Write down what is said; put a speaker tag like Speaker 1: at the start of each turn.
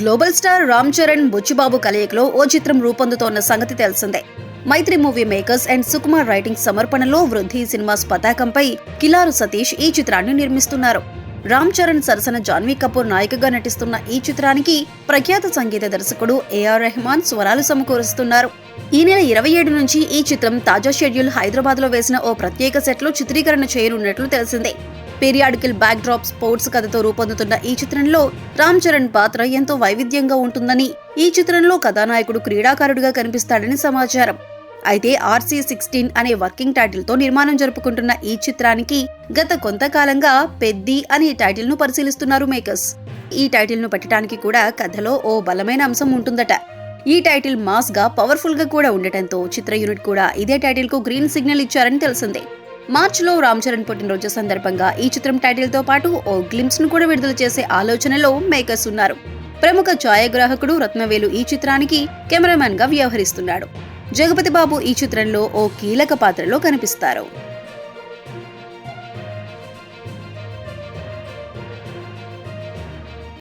Speaker 1: Global star Ram Charan Buchibabu కలయికలో ఓ చిత్రం రూపొందుతోన్న సంగతి తెలిసిందే. Mythri movie makers and Sukumar writing సమర్పణలో వృద్ధి సినిమాస్ పతాకంపై కిలారు సతీష్ ఈ చిత్రాన్ని నిర్మిస్తున్నారు. రామ్ చరణ్ సరసన జాన్వీ కపూర్ నాయికగా నటిస్తున్న ఈ చిత్రానికి ప్రఖ్యాత సంగీత దర్శకుడు ఏఆర్ రెహమాన్ స్వరాలు సమకూరుస్తున్నారు. ఈ నెల ఇరవై ఏడు నుంచి ఈ చిత్రం తాజా షెడ్యూల్ హైదరాబాద్లో వేసిన ఓ ప్రత్యేక సెట్లో చిత్రీకరణ చేయనున్నట్లు తెలిసిందే. పీరియాడికల్ బ్యాక్ డ్రాప్ స్పోర్ట్స్ కథతో రూపొందుతున్న ఈ చిత్రంలో రామ్ చరణ్ పాత్ర ఎంతో వైవిధ్యంగా ఉంటుందని ఈ చిత్రంలో కథానాయకుడు క్రీడాకారుడిగా కనిపిస్తాడని సమాచారం. అయితే ఆర్సీ సిక్స్టీన్ అనే వర్కింగ్ టైటిల్తో నిర్మాణం జరుపుకుంటున్న ఈ చిత్రానికి గత కొంతకాలంగా పెద్ది అనే టైటిల్ను పరిశీలిస్తున్నారు మేకర్స్. ఈ టైటిల్ను పెట్టడానికి కూడా కథలో ఓ బలమైన అంశం ఉంటుందట. ఈ టైటిల్ మాస్గా పవర్ఫుల్గా కూడా ఉండటంతో చిత్ర యూనిట్ కూడా ఇదే టైటిల్కు గ్రీన్ సిగ్నల్ ఇచ్చారని తెలిసిందే. మార్చిలో రామ్ చరణ్ పుట్టినరోజు సందర్భంగా ఈ చిత్రం టైటిల్తో పాటు ఓ గ్లిమ్స్ను కూడా విడుదల చేసే ఆలోచనలో మేకర్స్ ఉన్నారు. ప్రముఖ ఛాయాగ్రాహకుడు రత్నవేలు ఈ చిత్రానికి కెమెరామెన్గా వ్యవహరిస్తున్నాడు. జగపతి బాబు ఈ చిత్రంలో ఓ కీలక పాత్రలో కనిపిస్తారు.